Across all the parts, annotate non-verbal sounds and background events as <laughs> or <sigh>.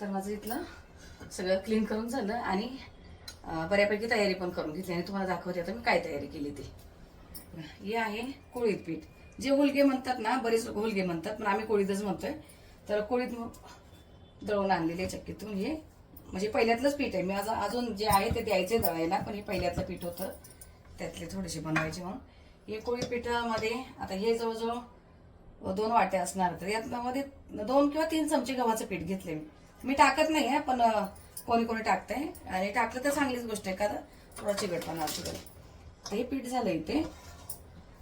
तर माझं इथलं. सगळं क्लीन करून झालं आणि बऱ्यापैकी तयारी पण करून घेतली. आणि तुम्हाला दाखवते आता मी काय तयारी केली ती. हे आहे कोळीत पीठ. जे होलगे म्हणतात ना बरेच होलगे म्हणतात पण आम्ही कोळीतच म्हणतोय. तर कोळीत मग दळून आणलेले चक्कीतून. हे म्हणजे पहिल्यातलंच पीठ आहे. मी आज अजून जे आहे ते द्यायचे दळायला पण हे पहिल्यातलं पीठ होतं. त्यातले थोडेसे बनवायचे म्हणून. हे कोळी पिठामध्ये आता हे जवळजवळ दोन वाट्या असणार. तर यातल्यामध्ये दोन किंवा तीन चमचे गव्हाचं पीठ घेतले मी. मी टाकत नाही आहे पण कोणी कोणी कोणी टाकतंय. आणि टाकलं तर चांगलीच गोष्ट आहे कारण थोडा चिकटपणा असू दे हे पीठ झालं इथे.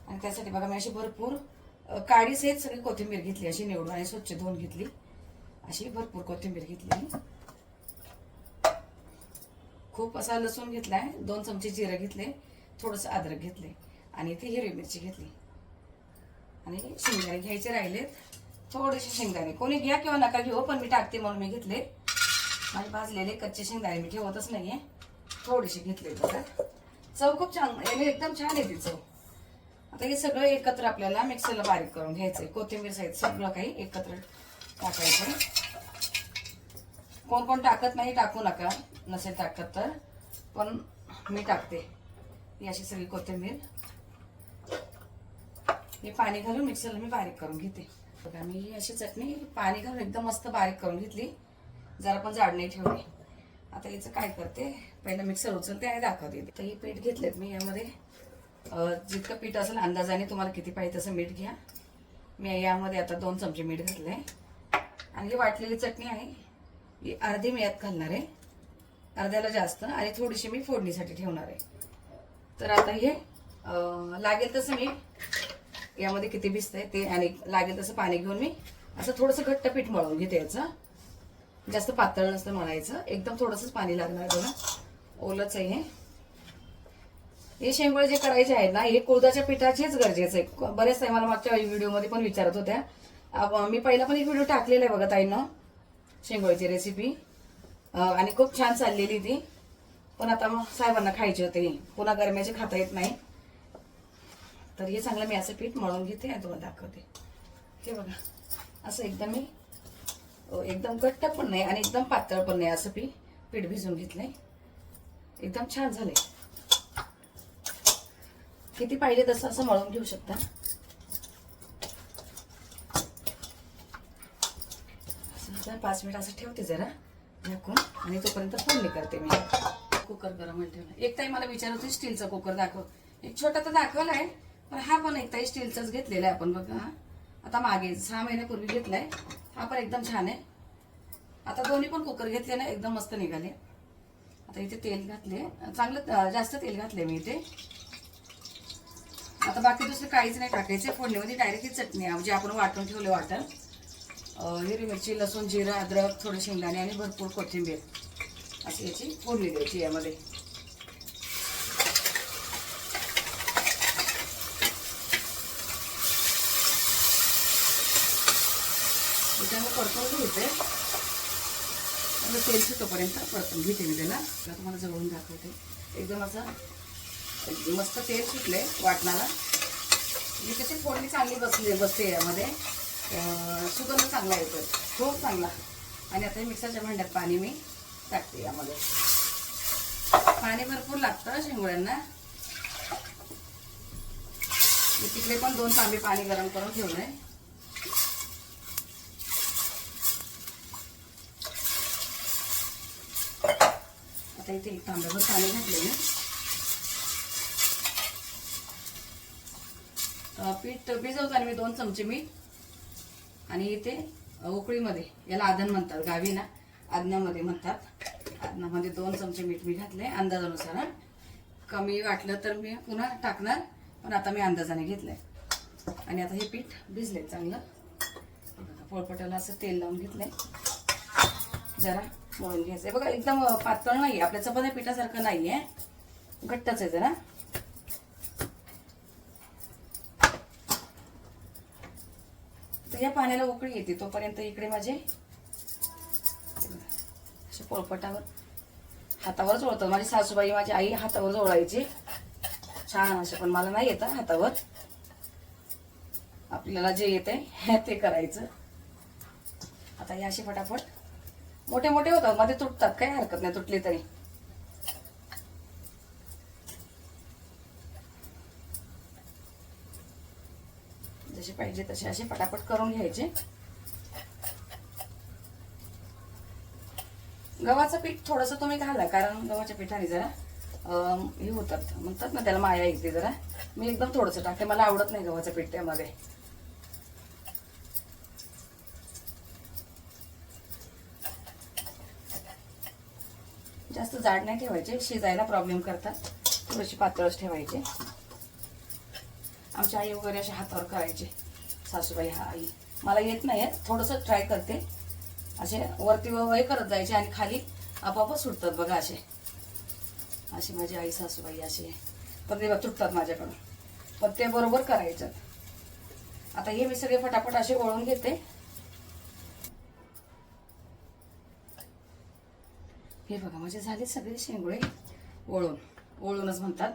आणि त्यासाठी बघा मी अशी भरपूर काळीच काडीसहित सगळी कोथिंबीर घेतली अशी निवडून आणि स्वच्छ धुवून घेतली. अशी भरपूर कोथिंबीर घेतली खूप असा लसूण घेतलाय दोन चमचे जिरं घेतले थोडंसं अद्रक घेतले. आणि ती हिरवी मिरची घेतली. आणि शेंगदाणे घ्यायचे राहिलेत. थोडेसे शेंगदाणे. कोणी घ्या किंवा नका घेऊ पण मी टाकते म्हणून मी घेतले. माझे भाजलेले कच्चे शेंगदाणे मी ठेवतच नाहीये. थोडेसे घेतले बघा चव खूप छान याने एकदम छान आहे ती चव. आता हे सगळं एकत्र आपल्याला मिक्सरला बारीक करून घ्यायचंय. कोथिंबीर साहित्य सगळं काही एकत्र टाकायचं. कोण कोण टाकत नाही टाकू नका. नसेल टाकत तर. पण मी टाकते. ही अशी सगळी कोथिंबीर. हे पाणी घालून मिक्सरला मी बारीक करून घेते. बघा मी अशी चटणी पाणी घालून एकदम मस्त बारीक करून घेतली. जरा पण जाड नाही ठेवली. आता याचं काय करते पहिलं मिक्सर उचलते आणि दाखवते. तर हे पीठ घेतलेत मी यामध्ये. जितकं पीठ असेल अंदाजाने तुम्हाला किती पाहिजे तसं मीठ घ्या. मी यामध्ये आता दोन चमचे मीठ घातलंय. आणि ही वाटलेली चटणी आहे ही अर्धी मी यात घालणार आहे. अर्ध्याला जास्त आणि थोडीशी मी फोडणीसाठी ठेवणार आहे. तर आता हे लागेल तसं मी यामध्ये किती भिजतंय ते आणि लागेल तसं पाणी घेऊन मी असं थोडंसं घट्ट पीठ मळून घेते याचं. जास्त पातळ नसतं मळायचं. एकदम थोडंसंच पाणी लागणार आहे बघा. आहे हे. हे शेंगोळे जे करायचे आहेत ना हे कोळदाच्या पिठाचेच गरजेचं आहे. बरेच ताई मला मागच्या व्हिडिओमध्ये पण विचारत होत्या. मी पहिला पण एक व्हिडिओ टाकलेला आहे बघा ताईनं शेंगोळीची रेसिपी आणि खूप छान चाललेली ती. पण आता मग साहेबांना खायची होते. पुन्हा गरम्याचे खाता येत नाही. तर हे चांगलं मी असं पीठ मळून घेते आणि तुम्हाला दाखवते. हे बघा. असं एकदम मी एकदम घट्ट पण नाही आणि एकदम पातळ पण नाही असं पीठ पीठ भिजून घेतलंय. एकदम छान झाले किती पाहिजे तसं असं मळून घेऊ शकता. पाच मिनिट असं ठेवते जरा झाकून आणि तोपर्यंत फोडणी करते मी. कुकर गरम ठेवला एक ताई मला विचारत होती स्टीलचा कुकर दाखव. एक छोटा तर दाखवलाय पण हा पण एक ताई स्टीलचाच घेतलेला आहे आपण बघा. हा आता मागे सहा महिन्यापूर्वी घेतलाय. हा पण एकदम छान आहे. आता दोन्ही पण कुकर घेतले ना एकदम मस्त निघाले. आता इथे तेल घातले. चांगलं जास्त तेल घातले मी इथे. आता बाकी दुसरं काहीच नाही टाकायचं. फोडणीमध्ये डायरेक्ट ही चटणी जे म्हणजे आपण वाटून ठेवले वाटण. हिरवी मिरची लसूण जिरा अद्रक थोडे शेंगदाणे आणि भरपूर कोथिंबीर. अशी याची फोडणी द्यायची यामध्ये. त्याच्यामुळे परतून घेते तेल सुटोपर्यंत परतून घेते मी त्याला. त्याला तुम्हाला जवळून दाखवते. एकदम असं मस्त तेल सुटले वाटणाला. मी त्याची फोडणी चांगली बसली बसते यामध्ये. सुगंध चांगला येतो खूप हो, चांगला. आणि आता मिक्सरच्या भांड्यात पाणी मी टाकते यामध्ये. पाणी भरपूर लागतं शेंगोळ्यांना. मी तिकडे पण दोन तांबे पाणी गरम करून ठेवलंय. आता इथे एक तांब्याभर पाणी घातले पीठ अं, पीठ भिजवताना मी दोन चमचे मीठ आणि इथे उकळीमध्ये याला आदन म्हणतात गावी ना आदनामध्ये म्हणतात. आदनामध्ये दोन चमचे मीठ मी घातले अंदाजानुसार कमी वाटलं तर मी पुन्हा टाकणार पण आता मी अंदाजाने घेतलंय. आणि आता हे पीठ भिजले चांगलं. पोळपटाला असं तेल लावून घेतलंय. जरा मळून आहे बघा एकदम पातळ नाही आपल्या चपात्या पिठासारखं नाहीये. घट्टच आहे जरा. तर या पाण्याला उकळी येते तोपर्यंत इकडे माझे असे पोळपटावर हातावर जोळतात. माझी सासूबाई माझी आई हातावर जोळायची. छान असे पण मला नाही येतं हातावर. आपल्याला जे येत आहे <laughs> ते करायचं. आता हे अशी फटाफट. मोठे मोठे होतात मध्ये तुटतात काही हरकत नाही तुटले तरी. जसे पाहिजे तसे असे पटापट करून घ्यायचे. गव्हाचं पीठ थोडंसं तुम्ही घाला कारण गव्हाच्या पिठाने जरा हे होतात म्हणतात ना त्याला माया येते जरा. मी एकदम थोडंसं टाकते मला आवडत नाही गव्हाचं पीठ त्यामध्ये. जास्त जाड नाही ठेवायचे शिजायला प्रॉब्लेम करतात. थोडीशी पातळच ठेवायचे. आमच्या आई वगैरे अशा हातावर करायचे. सासूबाई हा आई. मला येत नाही थोडंसं ट्राय करते. असे वरती वय करत जायचे आणि खाली आपोआप सुटतात बघा असे. अशी माझी आई सासूबाई असे. पण ते तुटतात माझ्याकडून. पण ते बरोबर करायचं. आता हे मी सगळे फटाफट असे ओळून घेते. हे बघा माझे झाले सगळे शेंगुळे ओळून. ओळूनच म्हणतात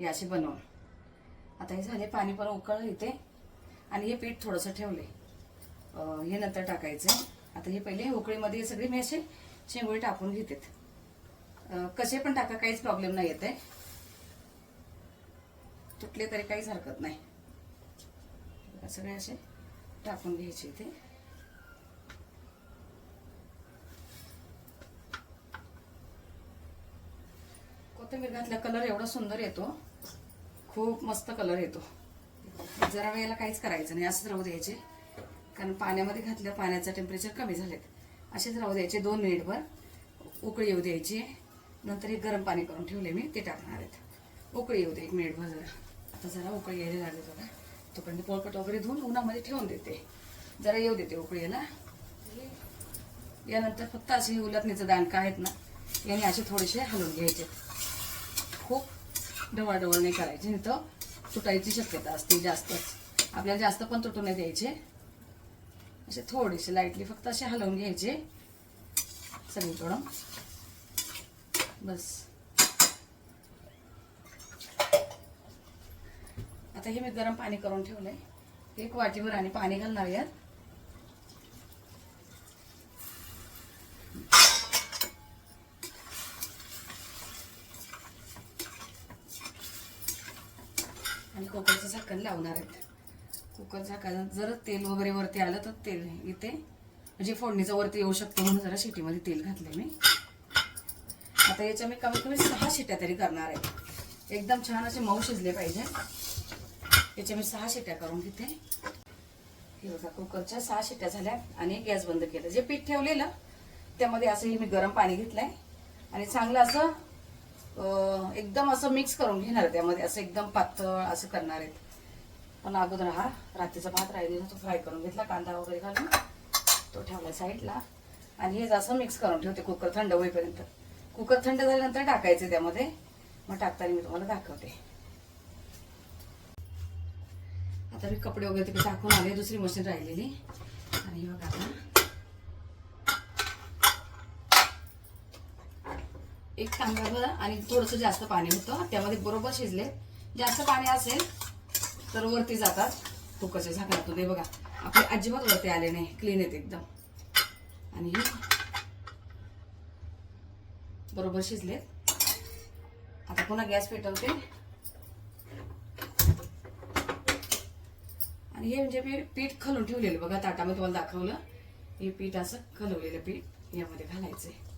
हे बनवून. आता हे झाले पाणी पण उकळलं इथे. आणि हे पीठ थोडंसं ठेवले हे नंतर टाकायचं आता हे पहिले उकळीमध्ये हे सगळे मी असे शेंगोळे टाकून घेतेत. कसे पण टाका काहीच प्रॉब्लेम नाही येत आहे. तुटले तरी काहीच हरकत नाही. सगळे असे टाकून घ्यायचे इथे. कोथिंबीर घातल्या कलर एवढा सुंदर येतो. खूप मस्त कलर येतो. जरा वेळेला काहीच करायचं नाही असंच राहू द्यायचे. कारण पाण्यामध्ये घातलं पाण्याचं टेम्परेचर कमी झालेत. असेच राहू द्यायचे दोन मिनिटभर उकळी येऊ द्यायची. नंतर एक गरम पाणी करून ठेवले मी ते टाकणार आहेत. उकळी येऊ दे एक मिनिटभर जरा. आता जरा उकळी यायला लागली बघा. तोपर्यंत पोळपट वगैरे धुवून उन्हामध्ये ठेवून देते. जरा येऊ देते उकळी याला यानंतर फक्त असे उलटणीचं दांडका आहेत ना याने असे थोडेसे हलवून घ्यायचे. खूप ढवळढवळ नाही करायचे. नाही तर तुटायची शक्यता असते जास्तच. आपल्याला जास्त पण तुटू नाही द्यायचे. असे थोडेसे लाईटली फक्त असे हलवून घ्यायचे. सगळीकडून बस. आता हे मी गरम पाणी करून ठेवलंय. एक वाटीवर आणि पाणी घालणार यात. कुकरचं झाकण लावणार आहेत. कुकर झाकण जर तेल वगैरे वरती आलं तर तेल इथे म्हणजे फोडणीचं वरती येऊ शकतो म्हणून जरा शिटीमध्ये तेल घातलं मी. आता याच्या मी कमीत कमी सहा शिट्या तरी करणार आहे. एकदम छान असे मऊ शिजले पाहिजे. याच्या मी सहा शिट्या करून घेते. हे बघा कुकरच्या सहा शिट्या झाल्या आणि गॅस बंद केलं. जे पीठ ठेवलेलं त्यामध्ये असं हे मी गरम पाणी घेतलंय. आणि चांगलं असं एकदम असं मिक्स करून घेणार आहे त्यामध्ये. असं एकदम पातळ असं करणार आहेत. पण अगोदर हा रात्रीचा भात राहिलेला तो फ्राय करून घेतला कांदा वगैरे घालून. तो ठेवला साईडला. आणि हे असं मिक्स करून ठेवते कुकर थंड होईपर्यंत. कुकर थंड झाल्यानंतर टाकायचे त्यामध्ये. मग टाकताना मी तुम्हाला दाखवते. आता मी कपडे वगैरे तिकडे टाकून आले दुसरी मशीन राहिलेली. आणि बघा आता. एक तांब्याभर आणि थोडंसं जास्त पाणी होतं. त्यामध्ये बरोबर शिजले. जास्त पाणी असेल तर वरती जातात कुकरच्या झाकणातून. हे बघा आपले अजिबात वरती आले नाही. क्लीन आहेत एकदम. आणि हे बरोबर शिजलेत. आता पुन्हा गॅस पेटवते. आणि हे म्हणजे मी पीठ खलून ठेवलेलं बघा ताटामध्ये तुम्हाला दाखवलं. हे पीठ असं खलवलेलं पीठ यामध्ये घालायचं आहे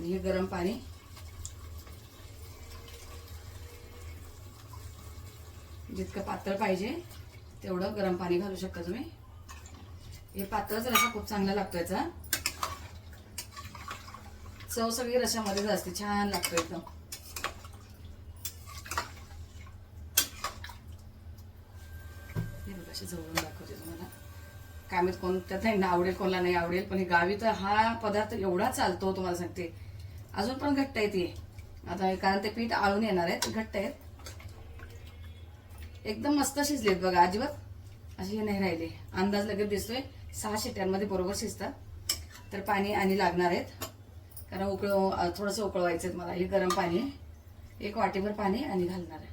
हे गरम पाणी. जितकं पातळ पाहिजे तेवढं गरम पाणी घालू शकता तुम्ही. हे पातळच रसा खूप चांगला लागतो याचा. चव सगळी रशामध्येच असते छान लागतो एकदम. जवळून दाखवते तुम्हाला. काय कोणत्या त्यांना आवडेल कोणाला नाही आवडेल पण हे गावी तर हा पदार्थ एवढा चालतो तुम्हाला सांगते. अजून पण घट्ट आहेत ती आता कारण ते पीठ आळून येणार आहेत घट्ट आहेत. एकदम मस्त शिजलेत बघा अजिबात असे हे नाही राहिले. अंदाज लगेच दिसतोय. सहा शिट्यांमध्ये बरोबर शिजतात. तर पाणी आणि लागणार आहेत. कारण उकळ थोडंसं उकळवायचं आहे मला. हे गरम पाणी. एक वाटीभर पाणी आणि घालणार आहे.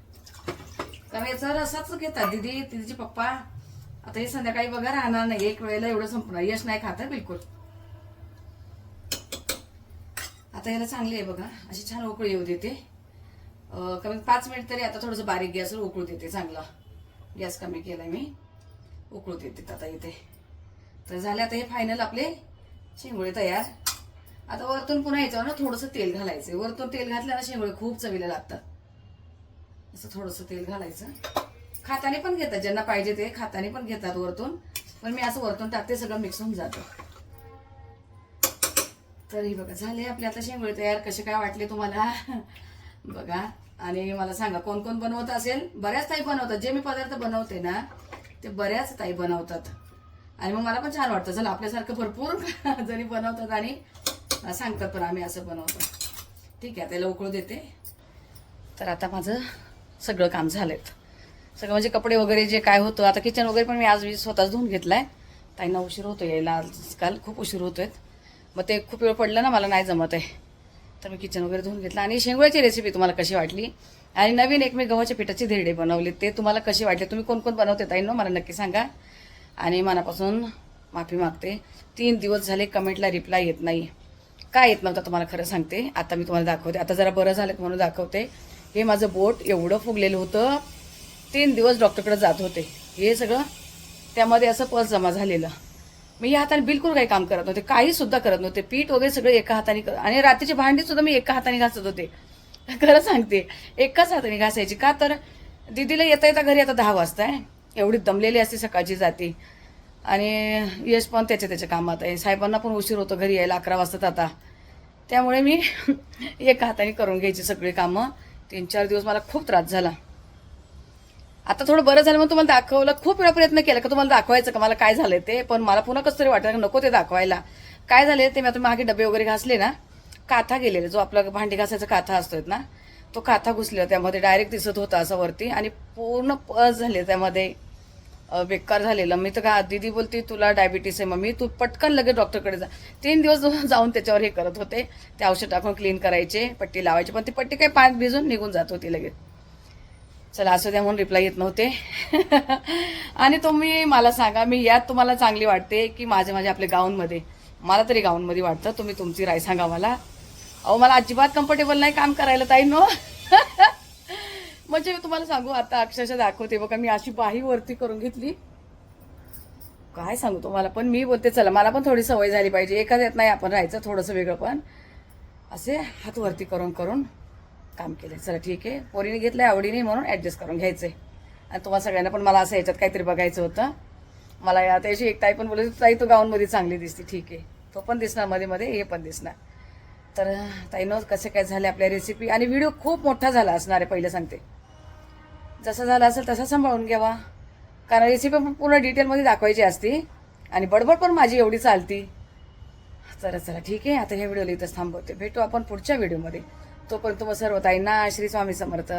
कारण याचा रसाच घेतात दिदी दिदीचे पप्पा. आता हे संध्याकाळी बघा राहणार नाही. एक वेळेला एवढं संपणार. यश नाही खातं बिलकुल. आता याला चांगली आहे बघा. अशी छान उकळी येऊ देते. कमी पाच मिनिट तरी आता थोडंसं बारीक गॅसवर उकळू देते चांगला. गॅस कमी केला मी. उकळू देते आता इथे. तर झाले आता हे फायनल आपले शेंगोळे तयार. आता वरतून पुन्हा यायचं ना थोडंसं तेल घालायचं. वरतून तेल घातलं ना शेंगोळे खूप चवीला लागतात. असं थोडंसं तेल घालायचं. खाताने पण घेतात. ज्यांना पाहिजे ते खाताने पण घेतात वरतून. पण मी असं वरतून टाकते सगळं मिक्स होऊन जातं. तर हे बघा झाले आपले आता शेंगोळे तयार. कसे काय वाटले तुम्हाला? बघा आणि मला सांगा कोण कोण बनवत असेल? बऱ्याच ताई बनवतात. जे मी पदार्थ बनवते ना ते बऱ्याच ताई बनवतात. आणि मग मला पण छान वाटतं. चला आपल्यासारखं भरपूर <laughs> जरी बनवतात आणि सांगतात पण आम्ही असं बनवतो. ठीक आहे त्याला उकळू देते. तर आता माझं सगळं काम झालंय. सगळं म्हणजे कपडे वगैरे जे काय होतं आता किचन वगैरे पण मी आज मी स्वतःच धुवून घेतलाय. ताईंना उशीर होतो यायला आजकाल खूप उशीर होतोय. मग ते खूप वेळ पडलं ना मला नाही जमत आहे. तर मी किचन वगैरे धुवून घेतलं. आणि शेंगुळ्याची रेसिपी तुम्हाला कशी वाटली? आणि नवीन एक मी गव्हाच्या पिठाचे धिरडे बनवले. ते तुम्हाला कसे वाटले? तुम्ही कोण कोण बनवते ताईंनो मला नक्की सांगा. आणि मनापासून माफी मागते. तीन दिवस झाले कमेंटला रिप्लाय येत नाही. काय येत नव्हता तुम्हाला खरं सांगते. आता मी तुम्हाला दाखवते. आता जरा बरं झालं म्हणून दाखवते. हे माझं बोट एवढं फुगलेलं होतं. तीन दिवस डॉक्टरकडे जात होते. हे सगळं त्यामध्ये असं पस जमा झालेलं. मी या हाताने बिलकुल काही काम करत नव्हते काही सुद्धा करत नव्हते. पीठ वगैरे सगळे एका हाताने कर आणि रात्रीची भांडी सुद्धा मी एका हाताने घासत होते. खरं सांगते एकाच हाताने घासायची का? तर दिदीला येता येता घरी आता दहा वाजता आहे. एवढी दमलेली असते सकाळची जाते. आणि यश पण त्याच्या त्याच्या कामात आहे. साहेबांना पण उशीर होतो घरी यायला अकरा वाजतात आता. त्यामुळे मी <laughs> एका हाताने करून घ्यायची सगळी कामं. तीन चार दिवस मला खूप त्रास झाला. आता थोडं बरं झालं मग तुम्हाला दाखवलं खूप वेळा प्रयत्न केला का तुम्हाला दाखवायचं का मला काय झालंय ते पण मला पुन्हा कसं तरी वाटलं नको ते दाखवायला. काय झाले ते मी आता मागे डबे वगैरे घासले ना काथा गेलेले जो आपला भांडी घासायचा काथा असतोय ना तो काथा घुसलेला त्यामध्ये डायरेक्ट दिसत होता असं वरती आणि पूर्ण पस झाले त्यामध्ये. बेकार झालेलं. मी तर का दीदी बोलती तुला डायबिटीस आहे. मम्मी तू पटकन लगेच डॉक्टरकडे जा. तीन दिवस जाऊन त्याच्यावर हे करत होते. ते औषध टाकून क्लीन करायचे पट्टी लावायची पण ती पट्टी काही पाण्यात भिजून निघून जात होती लगेच. चला असं द्या म्हणून रिप्लाय येत नव्हते. <laughs> आणि तुम्ही मला सांगा मी यात तुम्हाला चांगली वाटते की माझे माझे आपल्या गाऊनमध्ये मला तरी गाऊनमध्ये वाटतं तुम्ही तुमची राय सांगा मला. अहो मला अजिबात कम्फर्टेबल नाही काम करायला ताई नो. <laughs> म्हणजे मी तुम्हाला सांगू आता अक्षरशः दाखवते बघा मी अशी बाही वरती करून घेतली. काय सांगू तुम्हाला पण मी बोलते चला मला पण थोडी सवय झाली पाहिजे. एकाच येत नाही आपण राहायचं थोडंसं वेगळं पण. असे हात वरती करून करून. काम केलं चला ठीक आहे. पोरीने घेतलं आहे आवडीने म्हणून ॲडजस्ट करून घ्यायचं आहे आणि तुम्हाला सगळ्यांना पण मला असं याच्यात काहीतरी बघायचं होतं. मला या त्याशी एक ताई पण बोलत ताई तू गाऊनमध्ये चांगली दिसते. ठीक आहे. तो पण दिसणार मध्ये मध्ये हे पण दिसणार. तर ताईनं कसे काय झाले आपल्या रेसिपी आणि व्हिडिओ खूप मोठा झाला असणार आहे पहिलं सांगते. जसा झाला असेल तसा सांभाळून घ्यावा. कारण रेसिपी पण पूर्ण डिटेलमध्ये दाखवायची असती. आणि बडबड पण माझी एवढी चालती. चला चला ठीक आहे. आता हे व्हिडिओला लिहितच थांबवते. भेटू आपण पुढच्या व्हिडिओमध्ये तोपर्यंत मग सर्व ताईंना श्री स्वामी समर्थ.